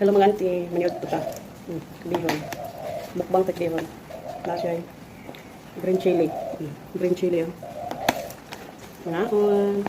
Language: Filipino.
Hello mga auntie, maniod po ta. Hmm, bihon. Mukbang ta bihon. Nasa ay green chili. Hmm, green chili oh. Ngaon.